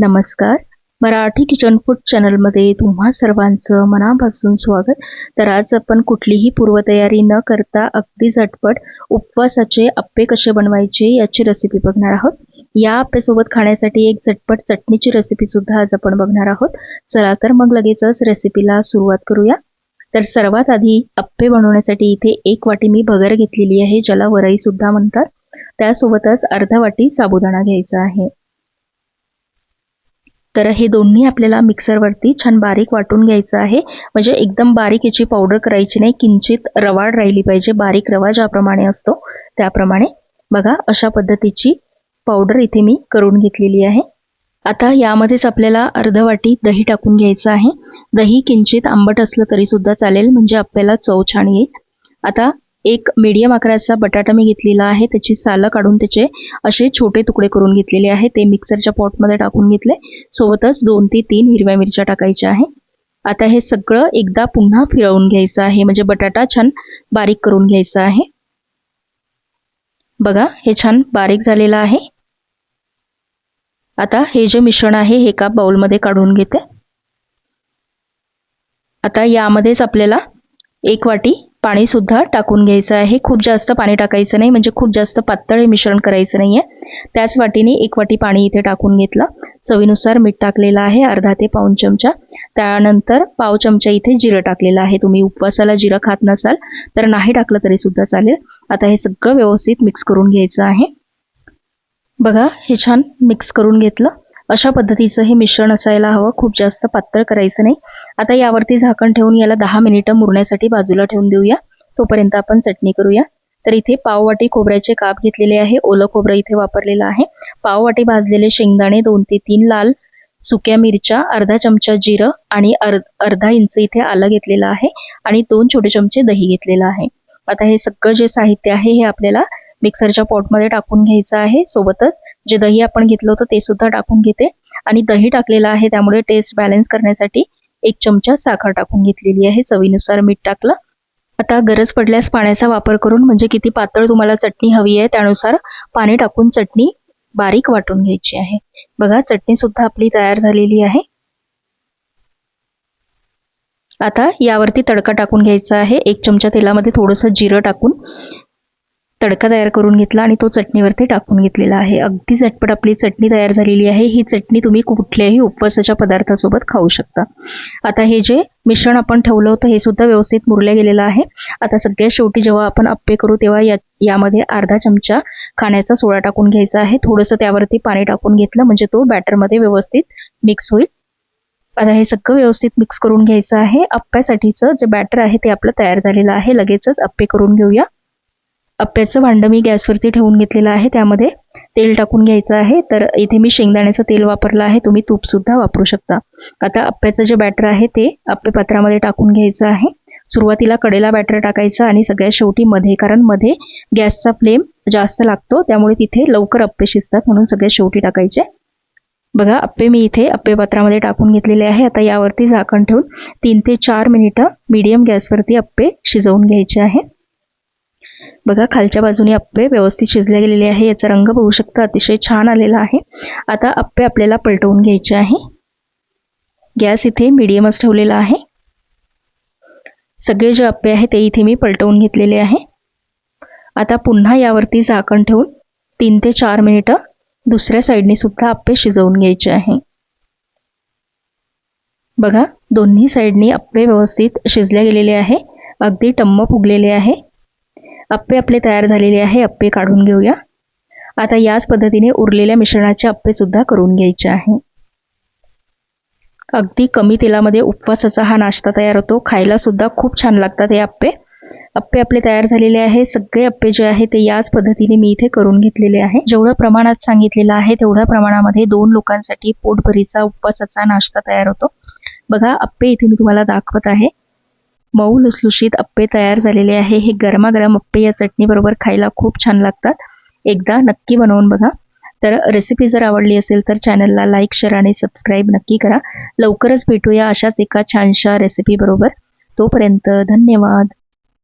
नमस्कार. Marathi kitchen food चॅनलमध्ये तुम्हा सर्वांचं मनापासून स्वागत. तर आज आपण कुठलीही पूर्वतयारी न करता अगदी झटपट उपवासाचे अप्पे कसे बनवायचे याची रेसिपी बघणार आहोत. या अप्पेसोबत खाण्यासाठी एक झटपट चटणीची रेसिपीसुद्धा आज आपण बघणार आहोत. चला तर मग लगेचच रेसिपीला सुरुवात करूया. तर सर्वात आधी अप्पे बनवण्यासाठी इथे एक वाटी मी भगर घेतलेली आहे ज्याला वरईसुद्धा म्हणतात. त्यासोबतच अर्धा वाटी साबुदाणा घ्यायचा आहे. तर हे दोन्ही आपल्याला मिक्सरवरती छान बारीक वाटून घ्यायचं आहे. म्हणजे एकदम बारीक याची पावडर करायची नाही किंचित रवाळ राहिली पाहिजे बारीक रवा ज्याप्रमाणे असतो त्याप्रमाणे. बघा अशा पद्धतीची पावडर इथे मी करून घेतलेली आहे. आता यामध्येच आपल्याला अर्ध वाटी दही टाकून घ्यायचं आहे. दही किंचित आंबट असलं तरी सुद्धा चालेल म्हणजे आपल्याला चव छान येईल. आता एक मीडियम आकाराचा बटाटा मी घेतलेला आहे. त्याची सालं काढून त्याचे असे छोटे तुकडे करून घेतलेले आहे. ते मिक्सरच्या पॉटमध्ये टाकून घेतले. सोबतच दोन ते तीन हिरव्या मिरच्या टाकायच्या आहे. आता हे सगळं एकदा पुन्हा फिरवून घ्यायचं आहे. म्हणजे बटाटा छान बारीक करून घ्यायचा आहे. बघा हे छान बारीक झालेलं आहे. आता हे जे मिश्रण आहे हे एका बाउलमध्ये काढून घेते. आता यामध्येच आपल्याला एक वाटी पाणीसुद्धा टाकून घ्यायचं आहे. खूप जास्त पाणी टाकायचं नाही म्हणजे खूप जास्त पातळ हे मिश्रण करायचं नाही आहे त्याच वाटीने एक वाटी पाणी इथे टाकून घेतलं. चवीनुसार मीठ टाकलेलं आहे अर्धा ते पाऊन चमचा. त्यानंतर पाव चमचा इथे जिरं टाकलेलं आहे. तुम्ही उपवासाला जिरं खात नसाल तर नाही टाकलं तरी सुद्धा चालेल. आता हे सगळं व्यवस्थित मिक्स करून घ्यायचं आहे. बघा हे छान मिक्स करून घेतलं. अशा पद्धतीचं हे मिश्रण असायला हवं. खूप जास्त पातळ करायचं नाही. आता यावरती झाकण ठेवून याला दहा मिनिटं मुरण्यासाठी बाजूला ठेवून देऊया. तोपर्यंत आपण चटणी करूया. तर इथे पाववाटी खोबऱ्याचे काप घेतलेले आहे. ओलं खोबरं इथे वापरलेलं आहे. पाववाटी भाजलेले शेंगदाणे दोन ते तीन लाल सुक्या मिरच्या अर्धा चमचा जिरं आणि अर्धा इंच इथे आलं घेतलेलं आहे आणि दोन छोटे चमचे दही घेतलेलं आहे. आता हे सगळं जे साहित्य आहे हे आपल्याला मिक्सरच्या पॉटमध्ये टाकून घ्यायचं आहे. सोबतच जे दही आपण घेतलं होतं ते सुद्धा टाकून घेते. आणि दही टाकलेलं आहे त्यामुळे टेस्ट बॅलन्स करण्यासाठी एक चमचा साखर टाकून घेतलेली आहे. चवीनुसार मीठ टाकलं. आता गरज पडल्यास पाण्याचा वापर करून म्हणजे किती पातळ तुम्हाला चटणी हवी आहे त्यानुसार पाणी टाकून चटणी बारीक वाटून घ्यायची आहे. बघा चटणी सुद्धा आपली तयार झालेली आहे. आता यावरती तडका टाकून घ्यायचा आहे. एक चमचा तेलामध्ये थोडंसं जिरं टाकून तडका तयार करून घेतला आणि तो चटणीवरती टाकून घेतलेला आहे. अगदी झटपट आपली चटणी तयार झालेली आहे. ही चटणी तुम्ही कुठल्याही उपवासाच्या पदार्थासोबत खाऊ शकता. आता हे जे मिश्रण आपण ठेवलं होतं हे सुद्धा व्यवस्थित मुरलं गेलेलं आहे. आता सगळ्यात शेवटी जेव्हा आपण अप्पे करू तेव्हा या यामध्ये अर्धा चमचा खाण्याचा सोडा टाकून घ्यायचा आहे. थोडंसं त्यावरती पाणी टाकून घेतलं म्हणजे तो बॅटरमध्ये व्यवस्थित मिक्स होईल. आता हे सगळं व्यवस्थित मिक्स करून घ्यायचं आहे. अप्प्यासाठीचं जे बॅटर आहे ते आपलं तयार झालेलं आहे. लगेचच अप्पे करून घेऊया. अप्प्याचं भांडं मी गॅसवरती ठेवून घेतलेलं आहे. त्यामध्ये तेल टाकून घ्यायचं आहे. तर इथे मी शेंगदाण्याचं तेल वापरलं आहे. तुम्ही तूपसुद्धा वापरू शकता. आता अप्प्याचं जे बॅटर आहे ते अप्पे पात्रामध्ये टाकून घ्यायचं आहे. सुरुवातीला कडेला बॅटर टाकायचं आणि सगळ्यात शेवटी मध्ये कारण मध्ये गॅसचा फ्लेम जास्त लागतो. त्यामुळे तिथे लवकर अप्पे शिजतात म्हणून सगळ्यात शेवटी टाकायचे. बघा अप्पे मी इथे अप्पे पात्रामध्ये टाकून घेतलेले आहे. आता यावरती झाकण ठेवून तीन ते चार मिनिटं मीडियम गॅसवरती अप्पे शिजवून घ्यायचे आहे. बघा खालच्या बाजूने अप्पे व्यवस्थित शिजले गेलेले आहे. याचा रंग बघू शकता अतिशय छान आलेला आहे. आता अप्पे आपल्याला पलटवून घ्यायचे आहे. गॅस इथे मिडियमच ठेवलेला आहे. सगळे जे अप्पे आहे ते इथे मी पलटवून घेतलेले आहे. आता पुन्हा यावरती झाकण ठेवून तीन ते चार मिनिटं दुसऱ्या साईडने सुद्धा अप्पे शिजवून घ्यायचे आहे. बघा दोन्ही साईडनी अप्पे व्यवस्थित शिजले गेलेले आहे. अगदी टम्म फुगलेले आहे. अप्पे आपले तयार झालेले आहे अप्पे काढून घेऊया. आता याच पद्धतीने उरलेल्या मिश्रणाचे अप्पेसुद्धा करून घ्यायचे आहे. अगदी कमी तेलामध्ये उपवासाचा हा नाश्ता तयार होतो. खायला सुद्धा खूप छान लागतात हे अप्पे. अप्पे आपले तयार झालेले आहे. सगळे अप्पे जे आहे ते याच पद्धतीने मी इथे करून घेतलेले आहे. जेवढं प्रमाणात सांगितलेलं आहे तेवढ्या प्रमाणामध्ये दोन लोकांसाठी पोटभरीचा उपवासाचा नाश्ता तयार होतो. बघा अप्पे इथे मी तुम्हाला दाखवत आहे. मऊ लुसलुशीत अप्पे तयार झालेले आहे. हे गरमागरम अप्पे या चटणीबरोबर खायला खूप छान लागतात. एकदा नक्की बनवून बघा. तर रेसिपी जर आवडली असेल तर चॅनलला लाईक शेअर आणि सबस्क्राईब नक्की करा. लवकरच भेटूया अशाच एका छानशा रेसिपीबरोबर तोपर्यंत धन्यवाद.